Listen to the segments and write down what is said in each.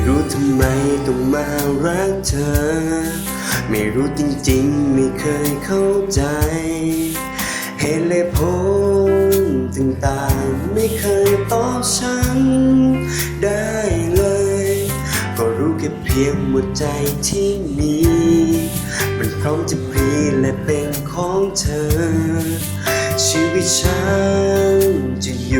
ไม่รู้ทำไมต้องมารักเธอ ไม่รู้จริงๆ ไม่เคยเข้าใจ เหตุและผลต่างๆไม่เคยตอบฉันได้เลย ก็รู้แค่เพียงหมดใจที่มี มันพร้อมจะพลีและเป็นของเธอ ชีวิตฉันจะอยู่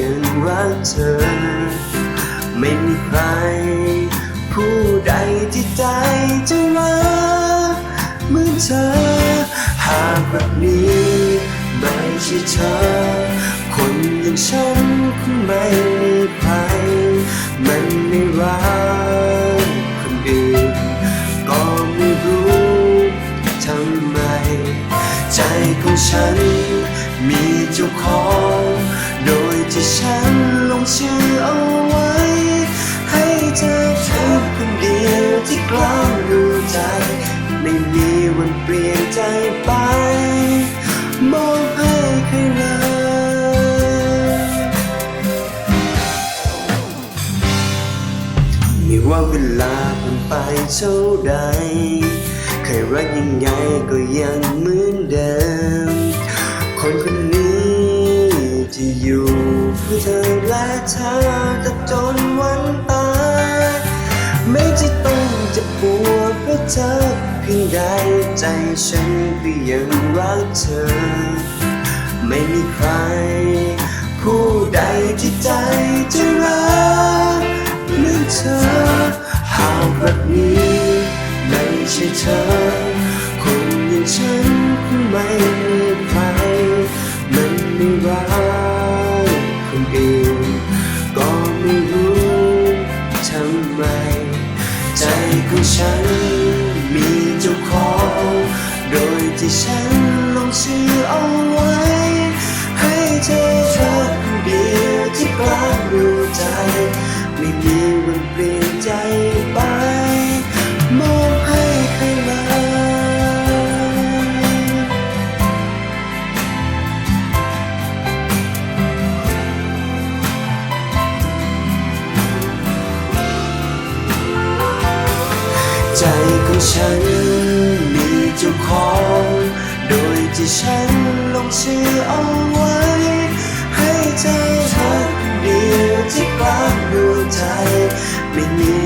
ยังรักเธอ ไม่มีใคร ผู้ใดที่ใจจะรักเหมือนเธอ หากแบบนี้ไม่ใช่เธอ คนอย่างฉันคงไม่มีใคร มันไม่รักคนอื่นก็ไม่รู้ทำไม ใจของฉันมี ที่ฉันลงชื่อเอาไว้ ให้เธอเธอคนเดียวที่กล้าดูใจ ไม่มีวันเปลี่ยนใจไป มองให้ใครเลยไม่ว่าเวลาผ่านไปเท่าใดเคยรักยังไงก็ยังเหมือน เธอตะจนวันตายไม่จะต้องจะปวดเพราะเธอเพียงใดใจฉันก็ยังรักเธอ ไม่มีใคร ผู้ใดที่ใจจะรักเหมือนเธอหากแบบนี้ไม่ใช่เธอ ฉันมีเจ้าของ โดยที่ฉันลงชื่อเอาไว้ ให้เธอเธอคนเดียวที่กลางดูใจ ไม่มีวันเปลี่ยนใจ ใจของฉันมีเจ้าของ โดยที่ฉันลงชื่อเอาไว้ ให้เธอทักเดียวที่กลางดวงใจไม่มี